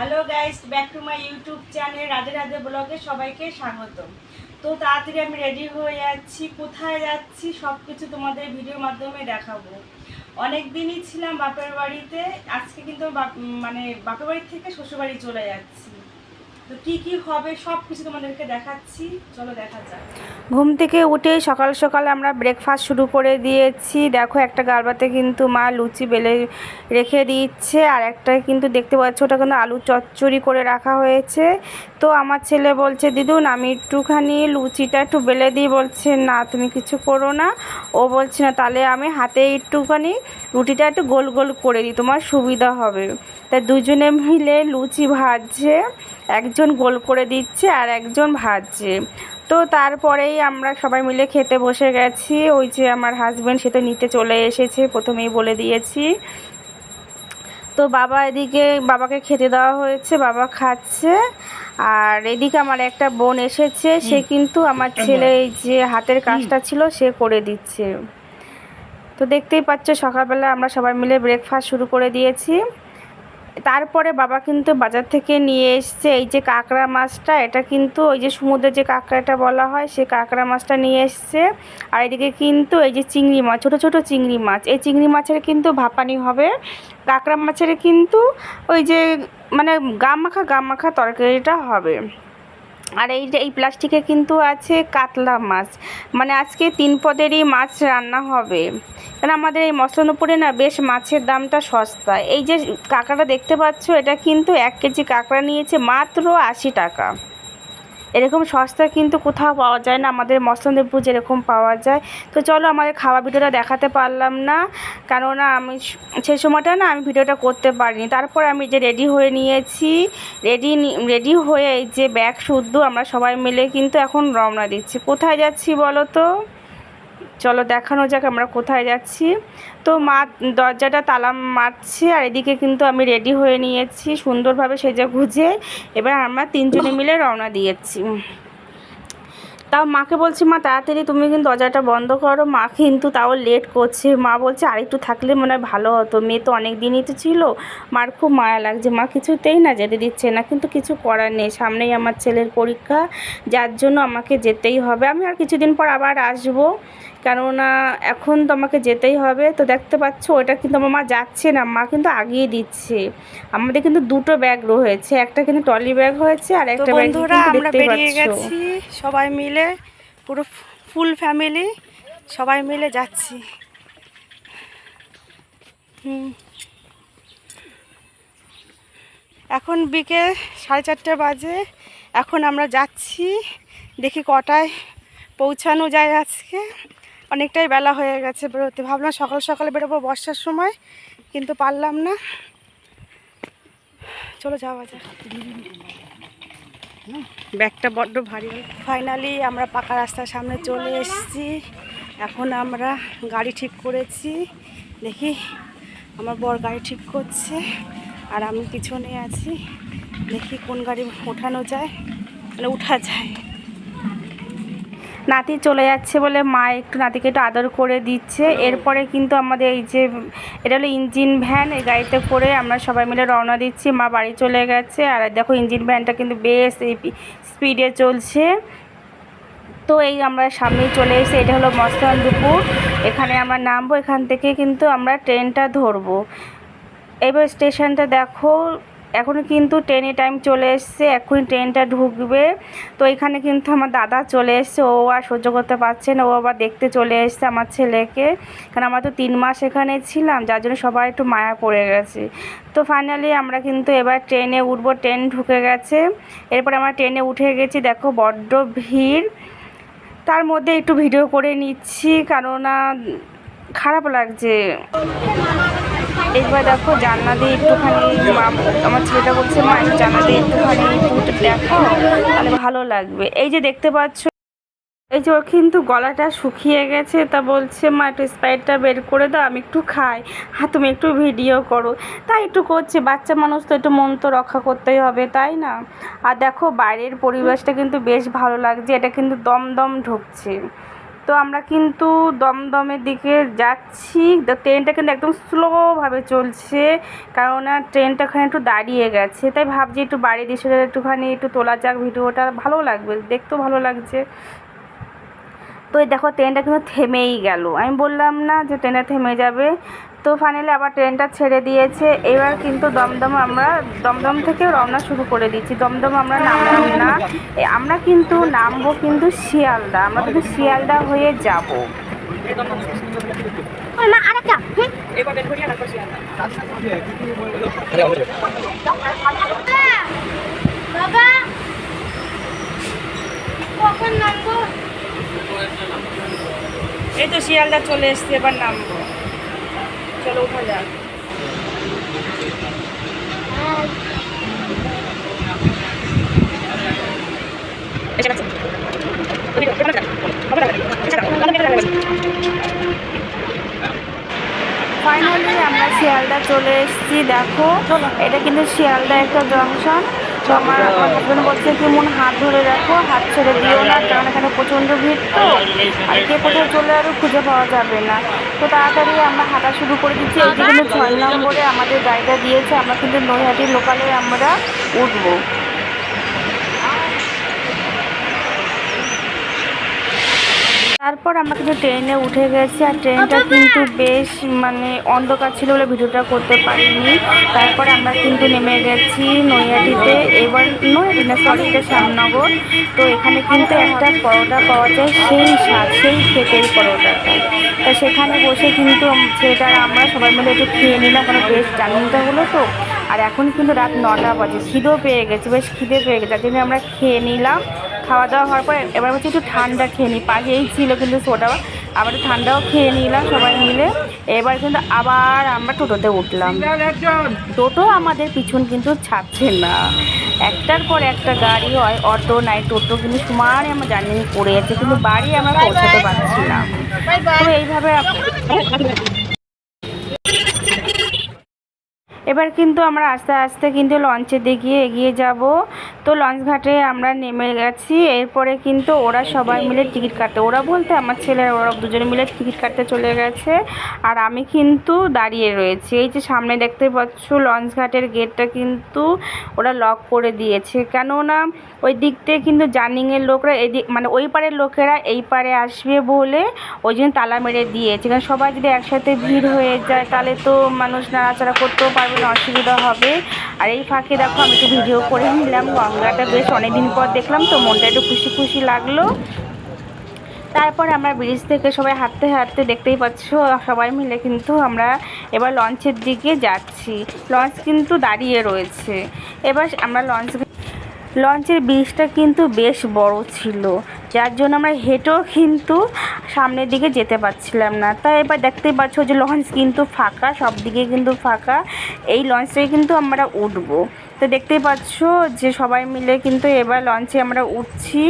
Hello guys back to my YouTube channel Radhe Radhe ব্লগে সবাইকে স্বাগত তো তাড়াতাড়ি আমি রেডি হয়ে যাচ্ছি, কোথায় যাচ্ছি সব কিছু তোমাদের ভিডিওর মাধ্যমে দেখাবো। অনেক দিনই ছিলাম বাপের বাড়িতে, আজকে কিন্তু মানে বাপের বাড়ি থেকে শ্বশুরবাড়ি চলে যাচ্ছি। ঘুম থেকে উঠে সকাল সকাল আমরা ব্রেকফাস্ট শুরু করে দিয়েছি। দেখো একটা গালবাতে কিন্তু মা লুচি বেলে রেখে দিচ্ছে, আর একটা কিন্তু দেখতে পাচ্ছ ওটা কিন্তু আলু চচ্চড়ি করে রাখা হয়েছে। তো আমার ছেলে বলছে, দিদুন, আমি একটুখানি লুচিটা একটু বেলে দিই। বলছে, না, তুমি কিছু করো না। ও বলছে, না, তাহলে আমি হাতে একটুখানি রুটিটা একটু গোল গোল করে দিই, তোমার সুবিধা হবে। তা দুজনে মিলে লুচি ভাজছে। একজন গোল করে দিচ্ছে আর একজন ভাজছে। তো তারপরেই আমরা সবাই মিলে খেতে বসে গেছি। ওই যে আমার হাজব্যান্ড সে তো নিতে চলে এসেছে প্রথমেই বলে দিয়েছি। তো বাবা এদিকে বাবাকে খেতে দেওয়া হয়েছে বাবা খাচ্ছে। আর এদিকে আমার একটা বোন এসেছে সে কিন্তু আমার ছেলে এই যে হাতের কাজটা ছিল সে করে দিচ্ছে। তো দেখতেই পাচ্ছ সকালবেলা আমরা সবাই মিলে ব্রেকফাস্ট শুরু করে দিয়েছি। তারপরে বাবা কিন্তু বাজার থেকে নিয়ে এসছে এই যে কাঁকড়া মাছটা, এটা কিন্তু ওই যে সমুদ্রের যে কাঁকড়াটা বলা হয়, সে কাঁকড়া মাছটা নিয়ে এসছে। আর এদিকে কিন্তু এই যে চিংড়ি মাছ, ছোটো ছোটো চিংড়ি মাছ, এই চিংড়ি মাছের কিন্তু ভাপানি হবে। কাঁকড়া মাছের কিন্তু ওই যে মানে গাম মাখা গাম মাখা তরকারিটা হবে। আর এই এই প্লাস্টিকে কিন্তু আছে কাতলা মাছ। মানে আজকে তিন পদেরই মাছ রান্না হবে। কারণ আমাদের এই মসলানুপুরে না বেশ মাছের দামটা সস্তা। এই যে কাঁকড়াটা দেখতে পাচ্ছ, এটা কিন্তু এক কেজি কাঁকড়া নিয়েছে মাত্র আশি টাকা। এরকম সস্তা কিন্তু কোথাও পাওয়া যায় না। আমাদের মস্তনদেবপুর যেরকম পাওয়া যায়। তো চলো আমাদের খাওয়া ভিডিওটা দেখাতে পারলাম না। কেননা আমি সে সময়টা না আমি ভিডিওটা করতে পারিনি। তারপর আমি যে রেডি হয়ে নিয়েছি, রেডি রেডি হয়ে যে ব্যাগ শুদ্ধ আমরা সবাই মিলে কিন্তু এখন রওনা দিচ্ছি। কোথায় যাচ্ছি বলো তো? চলো দেখানো যাক আমরা কোথায় যাচ্ছি। তো মা দরজাটা তালা মারছে আর এদিকে কিন্তু আমি রেডি হয়ে নিয়েছি সুন্দরভাবে সেজে গুজে। এবার আমরা তিনজনে মিলে রওনা দিয়েছি। তাও মাকে বলছি, মা, তাড়াতাড়ি তুমি কিন্তু দরজাটা বন্ধ করো। মা কিন্তু তাও লেট করছে। মা বলছে, আরেকটু থাকলে মনে হয় ভালো হতো। মেয়ে তো অনেক দিনই তো ছিল। মার খুব মায়া লাগছে। মা, কিছুতেই না যেতে দিচ্ছে না, কিন্তু কিছু করার নেই। সামনেই আমার ছেলের পরীক্ষা। যার জন্য আমাকে যেতেই হবে। আমি আর কিছুদিন পর আবার আসব। কেননা এখন তো আমাকে যেতেই হবে তো দেখতে পাচ্ছ ওটা কিন্তু আমার মা যাচ্ছে না মা কিন্তু আগিয়ে দিচ্ছে। আমাদের কিন্তু দুটো ব্যাগ রয়েছে একটা কিন্তু ট্রলি ব্যাগ হয়েছে আর একটা বন্ধুরা আমরা বেরিয়ে গেছি সবাই মিলে পুরো ফুল ফ্যামিলি সবাই মিলে যাচ্ছি। হুম। এখন বিকেল সাড়ে চারটে বাজে এখন আমরা যাচ্ছি দেখি কটায় পৌঁছানো যায় আজকে। অনেকটাই বেলা হয়ে গেছে বেরোতে। ভাবলাম সকাল সকালে বেরোবো বর্ষার সময়, কিন্তু পারলাম না। চলো যাওয়া যাক। ব্যাগটা বড্ড ভারী ফাইনালি আমরা পাকা রাস্তার সামনে চলে এসেছি। এখন আমরা গাড়ি ঠিক করেছি। দেখি আমার বর গাড়ি ঠিক করছে, আর আমি পিছনে আছি। দেখি কোন গাড়ি ওঠানো যায় মানে উঠা যায়। নাতি চলে যাচ্ছে বলে মা একটু নাতিকে একটু আদর করে দিচ্ছে। এরপরে কিন্তু আমাদের এই যে এটা হলো ইঞ্জিন ভ্যান এই গাড়িতে করে আমরা সবাই মিলে রওনা দিচ্ছি। মা বাড়ি চলে গেছে। আর দেখো ইঞ্জিন ভ্যানটা কিন্তু বেশ এই স্পিডে চলছে। তো এই আমরা সামনেই চলে এসে এটা হলো মস্তান দুপুর। এখানে আমরা নামবো এখান থেকে কিন্তু আমরা ট্রেনটা ধরবো। এবার স্টেশনটা দেখো। এখনও কিন্তু ট্রেনের টাইম চলে এসছে এখনই ট্রেনটা ঢুকবে। তো এখানে কিন্তু আমার দাদা চলে এসছে, ও আর সহ্য করতে পারছে না, ও আবার দেখতে চলে এসছে আমার ছেলেকে। কারণ আমরা তো তিন মাস এখানে ছিলাম, যার জন্য সবাই একটু মায়া পড়ে গেছে। তো ফাইনালি আমরা কিন্তু এবার ট্রেনে উঠবো, ট্রেন ঢুকে গেছে। এরপর আমরা ট্রেনে উঠে গেছি, দেখো বড্ড ভিড়। তার মধ্যে একটু ভিডিও করে নিচ্ছি, কেননা খারাপ লাগছে। এইবার দেখো জানলা দিয়ে একটুখানি আমার ছেলেটা বলছে, মা জানলা দিয়ে একটুখানি একটু দেখো, তাহলে ভালো লাগবে। এই যে দেখতে পাচ্ছ, এই যে ওর কিন্তু গলাটা শুকিয়ে গেছে, তা বলছে, মা, একটু স্প্রাইটটা বের করে দাও, আমি একটু খাই। হ্যাঁ তুমি একটু ভিডিও করো। তাই একটু করছে, বাচ্চা মানুষ তো একটু মন তো রক্ষা করতেই হবে, তাই না? আর দেখো বাইরের পরিবেশটা কিন্তু বেশ ভালো লাগছে, এটা কিন্তু দমদম ঢুকছে। তো আমরা কিন্তু দমদমের দিকে যাচ্ছি। ট্রেনটা কিন্তু একদম স্লোভাবে চলছে, কারণ ট্রেনটা ওখানে একটু দাঁড়িয়ে গেছে। তাই ভাবছি একটু বাড়ি দিশে একটুখানি একটু তোলা যাক ভিডিওটা। ভালো লাগবে, দেখতেও ভালো লাগছে। তো দেখো ট্রেনটা কিন্তু থেমেই গেল। আমি বললাম না যে ট্রেনটা থেমে যাবে। তো ফাইনালি আবার ট্রেনটা ছেড়ে দিয়েছে। এবার কিন্তু দমদম আমরা দমদম থেকে রওনা শুরু করে দিচ্ছি দমদম আমরা নামলাম না। এ, আমরা কিন্তু নামবো কিন্তু শিয়ালদা। আমরা কিন্তু শিয়ালদা হয়ে যাব। এই তো শিয়ালদা চলে এসছি এবার নামবো। চলো উঠা যাক ফাইনালি আমরা শিয়ালদা চলে এসেছি দেখো। এটা কিন্তু শিয়ালদা একটা জংশন। তো আমার আমার হাজব্যান্ড বলছে কি মন হাত ধরে রাখো হাত ছেড়ে দিও না কারণ এখানে প্রচণ্ড ভিড় তো। আর কে কোথায় চলে আরও খুঁজে পাওয়া যাবে না। তো তাড়াতাড়ি আমরা হাঁটা শুরু করে দিচ্ছি। এই কিন্তু ছয় নম্বরে আমাদের গাড়িটা দিয়েছে আমরা কিন্তু নৈহাটির লোকালে আমরা উঠবো। তারপর আমরা কিন্তু ট্রেনে উঠে গেছি আর ট্রেনটা কিন্তু বেশ মানে অন্ধকার ছিল বলে ভিডিওটা করতে পারিনি। তারপর আমরা কিন্তু নেমে গেছি নৈহাটিতে এবার নৈহাটি না সরি এটা শ্যামনগর। তো এখানে কিন্তু একটা পরোটা পাওয়া যায় সেই স্বাদ সেই খেতের পরোটাটা। তো সেখানে বসে কিন্তু সেটা আমরা সবাই মিলে একটু খেয়ে নিলাম কারণ বেশ জার্নিটা হলো তো? আর এখন কিন্তু রাত নটা বাজে। খিদেও পেয়ে গেছে বেশ খিদে পেয়ে গেছে। তার জন্য আমরা খেয়ে নিলাম। খাওয়া দাওয়া হওয়ার পর এবার হচ্ছে একটু ঠান্ডা খেয়ে নিই। পাশেই ছিল কিন্তু সোডা আবার ঠান্ডাও খেয়ে নিলাম সবাই মিলে। এবার কিন্তু আবার আমরা টোটোতে উঠলাম। টোটো আমাদের পিছন কিন্তু ছাড়ছে না। একটার পর একটা গাড়ি হয় অটো নাই টোটো কিন্তু সমানে আমরা জার্নি করে যাচ্ছে কিন্তু বাড়ি আমরা পৌঁছাতে পারছি না। তো এইভাবে এবার কিন্তু আমরা আস্তে আস্তে কিন্তু লঞ্চের দিকে এগিয়ে যাব। তো লঞ্চ ঘাটে আমরা নেমে গেছি, এরপরে কিন্তু ওরা সবাই মিলে টিকিট কাটতে, ওরা বলতে আমার ছেলে ওরা দুজনে মিলে টিকিট কাটতে চলে গেছে, আর আমি কিন্তু দাঁড়িয়ে রয়েছি। এই যে সামনে দেখতে পাচ্ছ, লঞ্চ ঘাটের গেটটা কিন্তু ওরা লক করে দিয়েছে, কেননা ওই দিক থেকে কিন্তু জার্নিংয়ের লোকরা এদিক মানে ওই পারের লোকেরা এই পারে আসবে বলে ওই জন্য তালা মেরে দিয়েছে, কারণ সবাই যদি একসাথে ভিড় হয়ে যায় তাহলে তো মানুষ নাড়াচাড়া করতেও পারবে না, অসুবিধা হবে। আর এই ফাঁকে দেখো, আমি একটু ভিডিও করে নিলাম গঙ্গাটা বেশ অনেকদিন পর দেখলাম তো, মনটা একটু খুশি খুশি লাগল। তারপর আমরা ব্রিজ থেকে সবাই হাঁটতে হাঁটতে দেখতেই পাচ্ছ, সবাই মিলে কিন্তু আমরা এবার লঞ্চের দিকে যাচ্ছি। লঞ্চ কিন্তু দাঁড়িয়ে রয়েছে। এবার আমরা লঞ্চ লঞ্চের ব্রিজটা কিন্তু বেশ বড় ছিল, যার জন্য আমরা হেঁটেও কিন্তু সামনের দিকে যেতে পারছিলাম না। তাই এবার দেখতেই পাচ্ছ যে লঞ্চ কিন্তু ফাঁকা সব দিকে কিন্তু ফাঁকা। এই লঞ্চটাই কিন্তু আমরা উঠবো। তো দেখতেই পাচ্ছ যে সবাই মিলে কিন্তু এবার লঞ্চে আমরা উঠছি।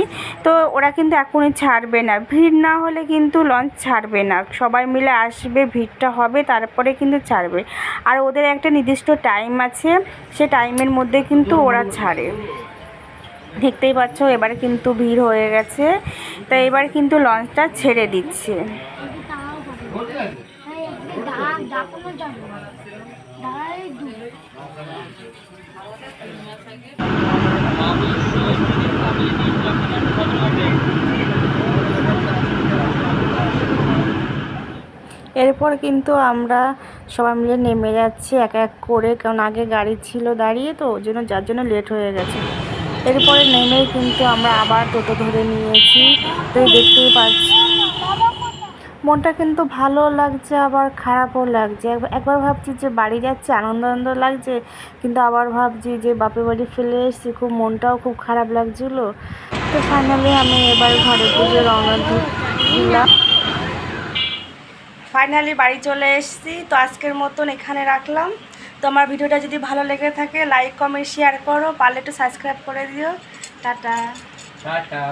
তো ওরা কিন্তু এখনই ছাড়বে না। ভিড় না হলে কিন্তু লঞ্চ ছাড়বে না। সবাই মিলে আসবে, ভিড়টা হবে, তারপরে কিন্তু ছাড়বে। আর ওদের একটা নির্দিষ্ট টাইম আছে, সে টাইমের মধ্যে কিন্তু ওরা ছাড়ে। দেখতেই পাচ্ছ, এবারে কিন্তু ভিড় হয়ে গেছে। তো এবার কিন্তু লঞ্চটা ছেড়ে দিচ্ছে। ডাক এরপর কিন্তু আমরা সবাই মিলে নেমে যাচ্ছি, এক এক করে। কারণ আগে গাড়ি ছিল দাঁড়িয়ে তো, ওই জন্য যার জন্য লেট হয়ে গেছে। এরপরে নেমেই কিন্তু আমরা আবার টোটো ধরে নিয়েছি। তো দেখতেই পাচ্ছি মনটা কিন্তু ভালো লাগছে আবার খারাপও লাগছে। একবার- একবার ভাবছি যে বাড়ি যাচ্ছে আনন্দ আনন্দ লাগছে কিন্তু আবার ভাবছি যে বাপের বাড়ি ফেলে এসেছি খুব মনটাও খুব খারাপ লাগছিল। তো ফাইনালি আমি এবার ঘরে পুজো রওনা দিলাম। ফাইনালি বাড়ি চলে এসেছি তো আজকের মতন এখানে রাখলাম। তো আমার ভিডিওটা যদি ভালো লেগে থাকে লাইক কমেন্ট শেয়ার করো পারলে একটু সাবস্ক্রাইব করে দিও। টাটা। টাটা।